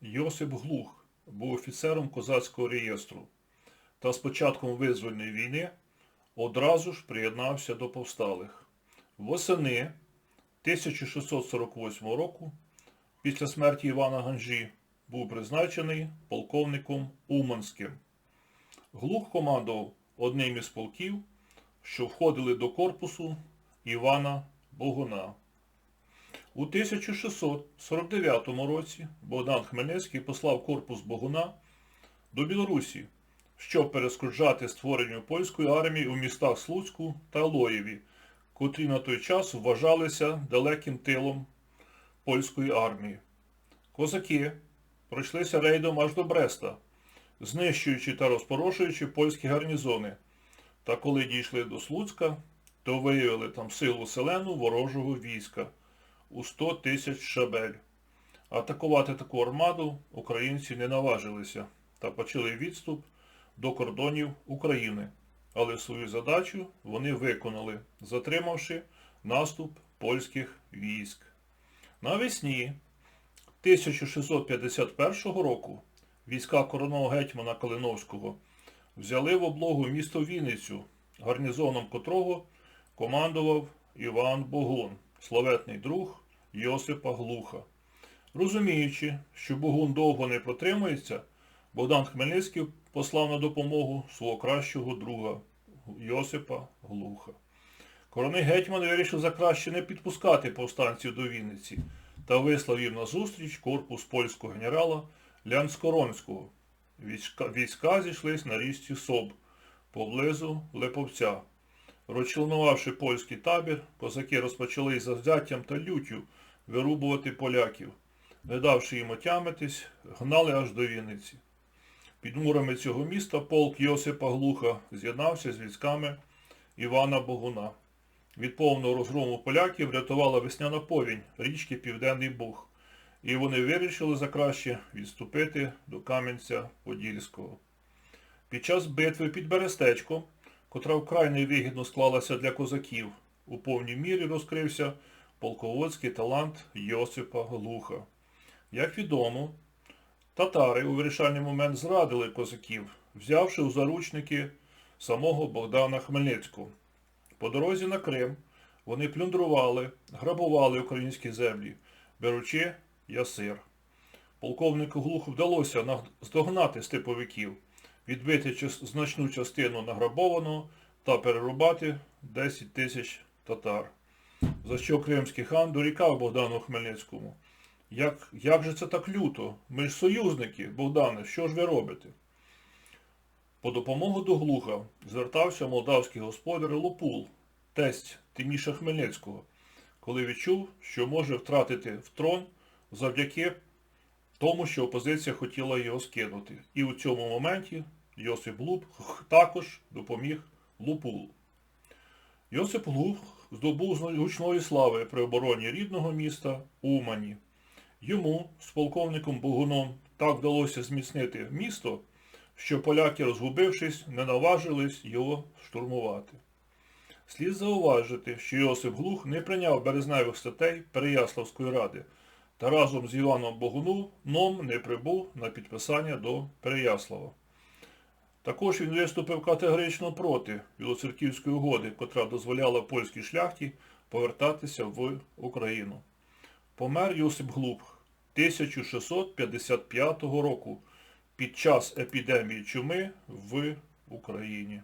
Йосип Глух був офіцером козацького реєстру та з початком визвольної війни одразу ж приєднався до повсталих. Восени 1648 року, після смерті Івана Ганжі, був призначений полковником Уманським. Глух командував одним із полків, що входили до корпусу Івана Богуна. У 1649 році Богдан Хмельницький послав корпус Богуна до Білорусі, щоб перескруджати створенню польської армії у містах Слуцьку та Лоєві, котрі на той час вважалися далеким тилом польської армії. Козаки пройшлися рейдом аж до Бреста, знищуючи та розпорошуючи польські гарнізони. Та коли дійшли до Слуцька, то виявили там силу селену ворожого війська у 100 тисяч шабель. Атакувати таку армаду українці не наважилися та почали відступ до кордонів України. Але свою задачу вони виконали, затримавши наступ польських військ. Навесні 1651 року війська короного гетьмана Калиновського взяли в облогу місто Вінницю, гарнізоном котрого командував Іван Богун, славетний друг Йосипа Глуха. Розуміючи, що Богун довго не протримується, Богдан Хмельницький послав на допомогу свого кращого друга Йосипа Глуха. Короний гетьман вирішив за краще не підпускати повстанців до Вінниці та вислав їм на зустріч корпус польського генерала Лянскоронського. Війська зійшлись на річці Соб поблизу Липовця. Розчленувавши польський табір, козаки розпочали за взяттям та люттю вирубувати поляків. Не давши їм отямитись, гнали аж до Вінниці. Під мурами цього міста полк Йосипа Глуха з'єднався з військами Івана Богуна. Від повного розгрому поляків рятувала весняна повінь річки Південний Буг, і вони вирішили за краще відступити до Кам'янця Подільського. Під час битви під Берестечком, котра вкрай невигідно склалася для козаків, у повній мірі розкрився полководський талант Йосипа Глуха. Як відомо, татари у вирішальний момент зрадили козаків, взявши у заручники самого Богдана Хмельницького. По дорозі на Крим вони плюндрували, грабували українські землі, беручи ясир. Полковнику Глуху вдалося наздогнати степовиків, відбити значну частину награбованого та перерубати 10 тисяч татар. За що кримський хан дорікав Богдану Хмельницькому. Як, як же це так люто? Ми ж союзники, Богдане, що ж ви робите? По допомогу до Глуха звертався молдавський господар Лопул, тесть Тиміша Хмельницького, коли відчув, що може втратити в трон завдяки тому, що опозиція хотіла його скинути. І у цьому моменті Йосип Луп також допоміг Лупулу. Йосип Луп здобув гучної слави при обороні рідного міста Умані. Йому з полковником Богуном так вдалося зміцнити місто, що поляки, розгубившись, не наважились його штурмувати. Слід зауважити, що Йосип Глух не прийняв березневих статей Переяславської ради та разом з Іваном Богуном не прибув на підписання до Переяслава. Також він виступив категорично проти Білоцерківської угоди, котра дозволяла польській шляхті повертатися в Україну. Помер Йосип Глуп 1655 року під час епідемії чуми в Україні.